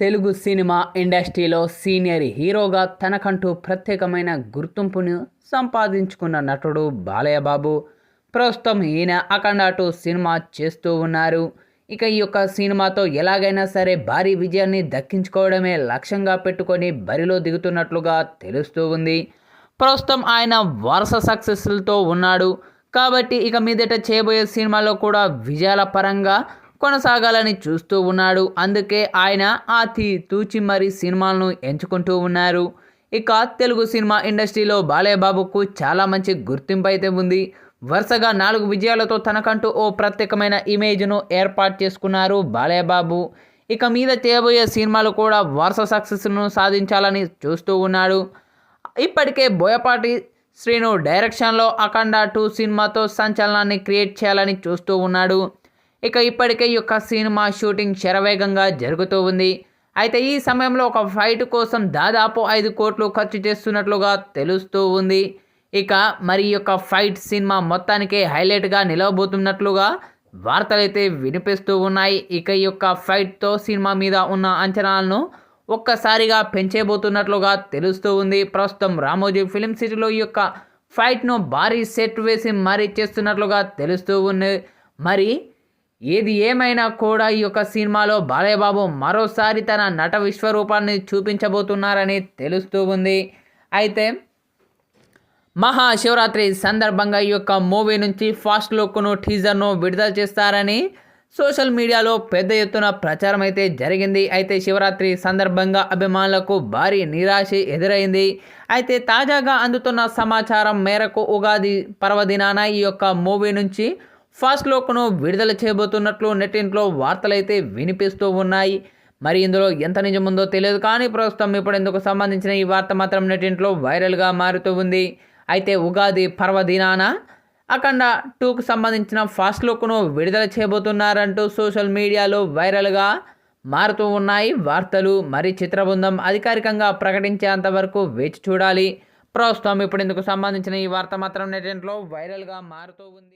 Telugu cinema ఇండస్ట్రీలో senior హీరోగా తనకంటూ ప్రత్యేకమైన గుర్తింపును సంపాదించుకున్న నటుడు బాలయ్య బాబు ప్రస్తుతం ఈయన అఖండ టూ సినిమా చేస్తూ ఉన్నారు. ఇక ఈ యొక్క సినిమాతో ఎలాగైనా సరే భారీ విజయాన్ని దక్కించుకోవడమే లక్ష్యంగా పెట్టుకొని బరిలో దిగుతున్నట్లుగా తెలుస్తూ ఉంది. ప్రస్తుతం ఆయన వరుస సక్సెస్లతో ఉన్నాడు. కాబట్టి ఇక మీదట చేయబోయే సినిమాలో కూడా విజయాల పరంగా కొనసాగాలని చూస్తూ ఉన్నాడు. అందుకే ఆయన ఆతి తూచి మరి సినిమాలను ఎంచుకుంటూ ఉన్నారు. ఇక తెలుగు సినిమా ఇండస్ట్రీలో బాలయ్యబాబుకు చాలా మంచి గుర్తింపు అయితే ఉంది. వరుసగా నాలుగు విజయాలతో తనకంటూ ఓ ప్రత్యేకమైన ఇమేజ్ను ఏర్పాటు చేసుకున్నారు బాలయ్యబాబు. ఇక మీద చేయబోయే సినిమాలు కూడా వరుస సక్సెస్ను సాధించాలని చూస్తూ ఉన్నాడు. ఇప్పటికే బోయపాటి శ్రీను డైరెక్షన్లో అఖండ టూ సినిమాతో సంచలనాన్ని క్రియేట్ చేయాలని చూస్తూ ఉన్నాడు. ఇక ఇప్పటికే ఈ యొక్క సినిమా షూటింగ్ శరవేగంగా జరుగుతూ ఉంది. అయితే ఈ సమయంలో ఒక ఫైట్ కోసం దాదాపు ఐదు కోట్లు ఖర్చు చేస్తున్నట్లుగా తెలుస్తూ ఉంది. ఇక మరి యొక్క ఫైట్ సినిమా మొత్తానికే హైలైట్గా నిలవబోతున్నట్లుగా వార్తలైతే వినిపిస్తూ ఉన్నాయి. ఇక ఈ యొక్క ఫైట్తో సినిమా మీద ఉన్న అంచనాలను ఒక్కసారిగా పెంచేబోతున్నట్లుగా తెలుస్తూ ఉంది. ప్రస్తుతం రామోజీ ఫిలిం సిటీలో ఈ యొక్క ఫైట్ను భారీ సెట్ వేసి మరీ చేస్తున్నట్లుగా తెలుస్తూ ఉంది. మరి ఏది ఏమైనా కూడా ఈ యొక్క సినిమాలో బాలయ్యబాబు మరోసారి తన నట విశ్వరూపాన్ని చూపించబోతున్నారని తెలుస్తూ ఉంది. అయితే మహాశివరాత్రి సందర్భంగా ఈ యొక్క మూవీ నుంచి ఫాస్ట్ లుక్ను టీజర్ను విడుదల చేస్తారని సోషల్ మీడియాలో పెద్ద ఎత్తున ప్రచారం అయితే జరిగింది. అయితే శివరాత్రి సందర్భంగా అభిమానులకు భారీ నిరాశ ఎదురైంది. అయితే తాజాగా అందుతున్న సమాచారం మేరకు ఉగాది పర్వదినాన ఈ యొక్క మూవీ నుంచి ఫస్ట్ లుక్ను విడుదల చేయబోతున్నట్లు నెట్టింట్లో వార్తలైతే వినిపిస్తూ ఉన్నాయి. మరి ఇందులో ఎంత నిజముందో తెలియదు కానీ ప్రస్తుతం ఇప్పుడు ఇందుకు సంబంధించిన ఈ వార్త మాత్రం నెట్టింట్లో వైరల్గా మారుతూ ఉంది. అయితే ఉగాది పర్వదినాన అఖండ టూకు సంబంధించిన ఫాస్ట్ లుక్ను విడుదల చేయబోతున్నారంటూ సోషల్ మీడియాలో వైరల్గా మారుతూ ఉన్నాయి వార్తలు. మరి చిత్రబృందం అధికారికంగా ప్రకటించేంత వరకు వేచి చూడాలి. ప్రస్తుతం ఇప్పుడు ఇందుకు సంబంధించిన ఈ వార్త మాత్రం నెటింట్లో వైరల్గా మారుతూ ఉంది.